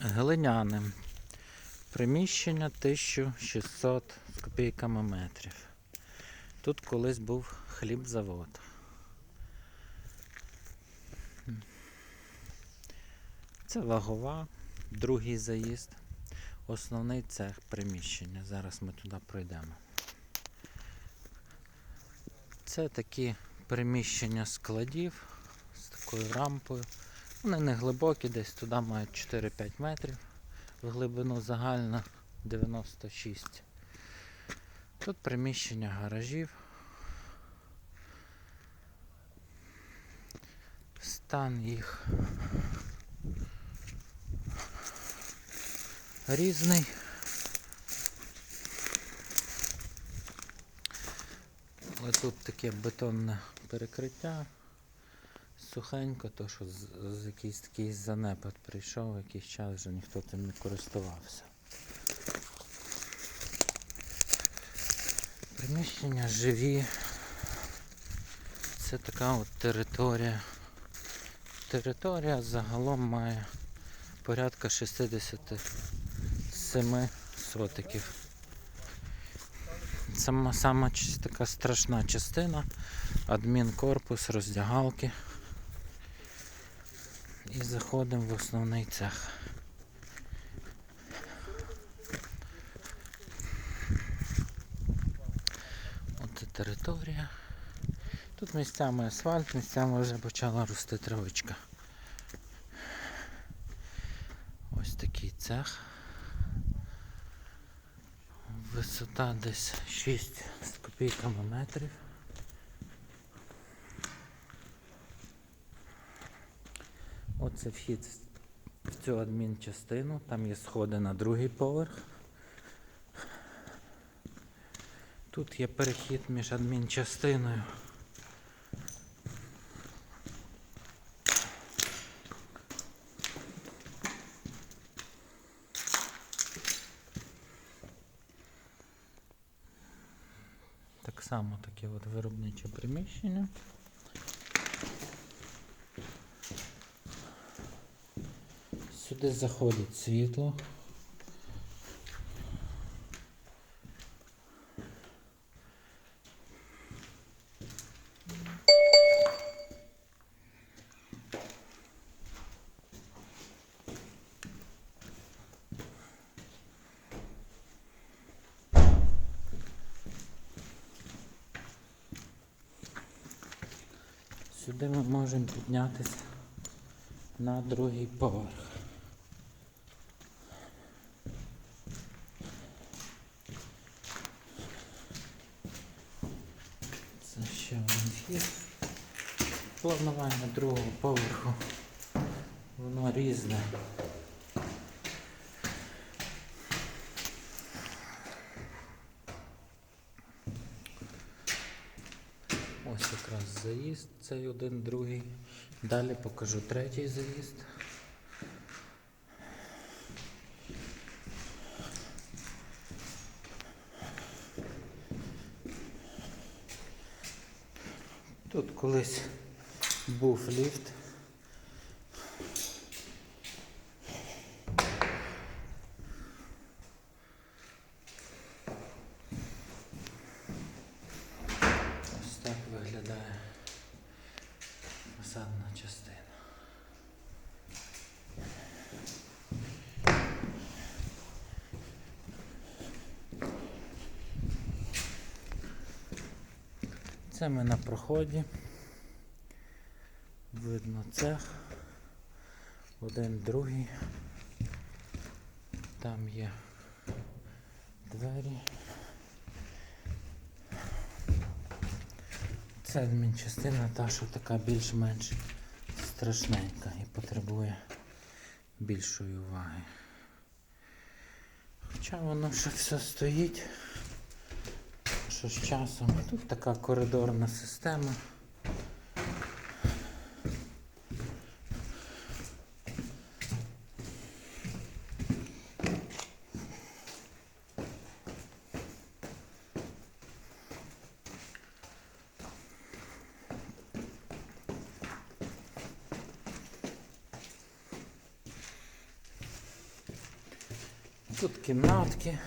глиняним. Приміщення 1600 з копійками метрів. Тут колись був хлібзавод. Це вагова, другий заїзд, основний цех приміщення. Зараз ми туди пройдемо. Це такі приміщення складів з такою рампою. Вони не глибокі, десь туди мають 4-5 метрів. В глибину загальна 96. Тут приміщення гаражів. Стан їх різний. Але тут таке бетонне перекриття. Сухенько, то що з, якийсь такий занепад прийшов, якийсь час вже ніхто тим не користувався. Приміщення живі. Це така от територія. Територія загалом має порядка 67 сотиків. Сама, сама така страшна частина. Адмінкорпус, роздягалки. І заходимо в основний цех. Оце територія. Тут місцями асфальт, місцями вже почала рости травичка. Ось такий цех. Висота десь 6 з копійками метрів. Оце вхід в цю адмінчастину. Там є сходи на другий поверх. Тут є перехід між адмінчастиною. Так само таке от виробниче приміщення. Сюди заходить світло. Сюди ми можемо піднятися на другий поверх. Це ще вхід. Планування другого поверху. Воно різне. Ось якраз заїзд, цей один, другий. Далі покажу третій заїзд. Тут колись був ліфт. Ось так виглядає фасадна частина. Це ми на проході. Видно цех. Один другий. Там є двері. Це адмінчастина та, що така більш-менш страшненька і потребує більшої уваги. Хоча воно ще все стоїть що з часом. Тут така коридорна система. Тут кімнатки.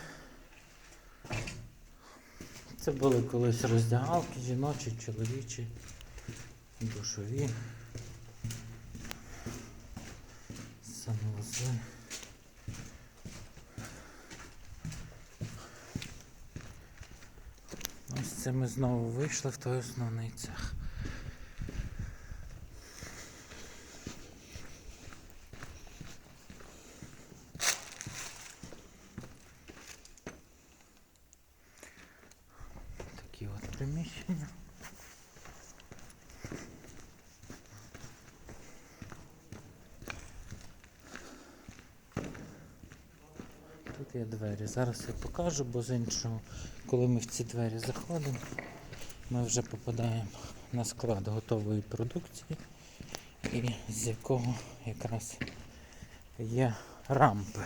Це були колись роздягалки, жіночі, чоловічі, душові. Санвузли. Ось це ми знову вийшли в той основний цех. Такі от приміщення. Тут є двері. Зараз я покажу, бо з іншого, коли ми в ці двері заходимо, ми вже попадаємо на склад готової продукції, і з якого якраз є рампи.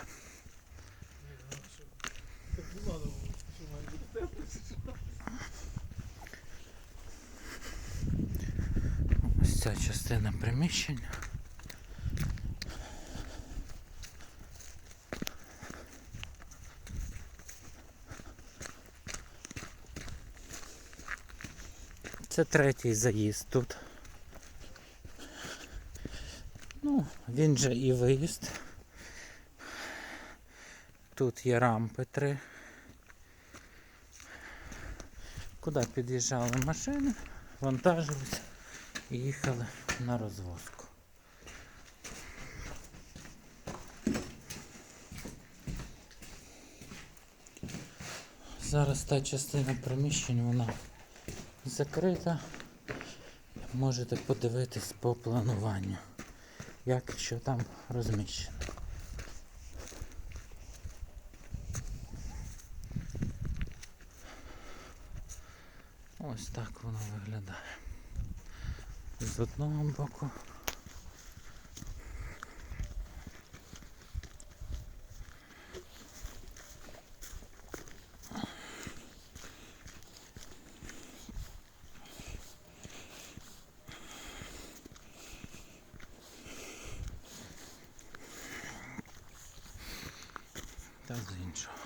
Ось ця частина приміщення. Це третій заїзд тут. Ну, він же і виїзд. Тут є рампи три. Куди під'їжджали машини, вантажились і їхали на розвозку. Зараз та частина приміщень вона закрита. Можете подивитись по плануванню, як що там розміщено. Ось так воно виглядає. З одного боку. Та з іншого.